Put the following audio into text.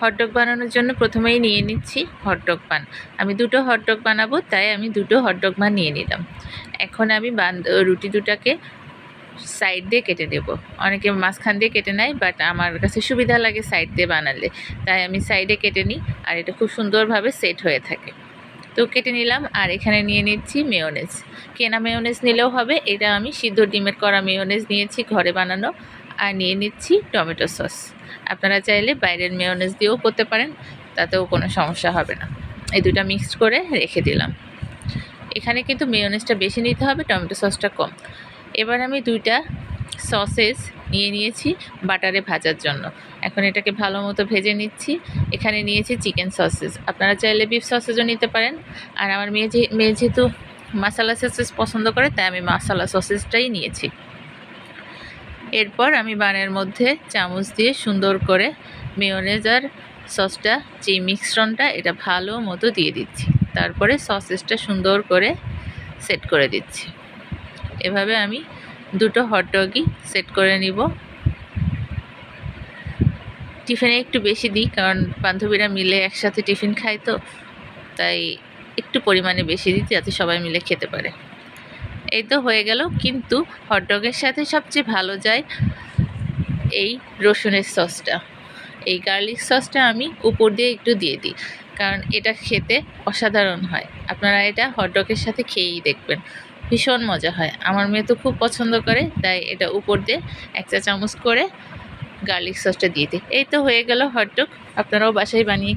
Hot dog বানানোর জন্য প্রথমেই নিয়ে নিচ্ছি হটডগ পান আমি দুটো হটডগ বানাবো, তাই আমি দুটো হটডগ পান নিয়ে নিলাম। এখন আমি বান, রুটি দুটাকে সাইড দিয়ে কেটে নেব। অনেকে মাঝখান দিয়ে কেটে নেয় বাট আমার কাছে সুবিধা লাগে সাইড দিয়ে বানালে। তাই আমি সাইডে কেটে নিই, আর এটা খুব সুন্দরভাবে সেট হয়ে থাকে। তো কেটে নিলাম, আর এখানে নিয়ে নিচ্ছি মেয়োনেজ কেনা মেয়োনেজ নিলেও হবে, এটা আমি সিদ্ধ ডিমের করা মেয়োনেজ নিয়েছি ঘরে বানানো। আর নিয়ে নিচ্ছি টমেটো সস। আপনারা চাইলে বাইরের মেয়োনেজ দিয়েও করতে পারেন, তাতেও কোনো সমস্যা হবে না। এই দুটা মিক্সড করে রেখে দিলাম। এখানে কিন্তু মেয়োনেজটা বেশি নিতে হবে, টমেটো সসটা কম। এবার আমি দুইটা সসেস নিয়ে নিয়েছি বাটারে ভাজার জন্য। এখন এটাকে ভালো মতো ভেজে নিচ্ছি। এখানে নিয়েছি চিকেন সসেস আপনারা চাইলে বিফ সসেজও নিতে পারেন। আর আমার মেয়ে যে, মেয়ে যেহেতু মশালা সসেস পছন্দ করে, তাই আমি মশালা সসেসটাই নিয়েছি। এরপর আমি বানের মধ্যে চামচ দিয়ে সুন্দর করে মেয়োনেজ আর সসটা যে মিশ্রণটা, এটা ভালো মতো দিয়ে দিচ্ছি। তারপরে সসেসটা সুন্দর করে সেট করে দিচ্ছি। এভাবে আমি দুটো হটডগই সেট করে নিব। টিফিনে একটু বেশি দিই, কারণ বান্ধবীরা মিলে একসাথে টিফিন খায় তো, তাই একটু পরিমাণে বেশি দিই, যাতে সবাই মিলে খেতে পারে। এই তো হয়ে গেল। কিন্তু হটডগের সাথে সবচেয়ে ভালো যায় এই রসুনের সসটা। এই গার্লিক সসটা আমি উপর দিয়ে একটু দিয়ে দিই, কারণ এটা খেতে অসাধারণ হয়। আপনারা এটা হটডগের সাথে খেয়েই দেখবেন। ভীষণ মজা হয়। আমার মেয়ে তো খুব পছন্দ করে, তাই এটা উপর দিয়ে এক চা চামচ করে গার্লিক সসটা দিয়ে দিই। এই তো হয়ে গেল হটডগ আপনারাও বাসায় বানিয়ে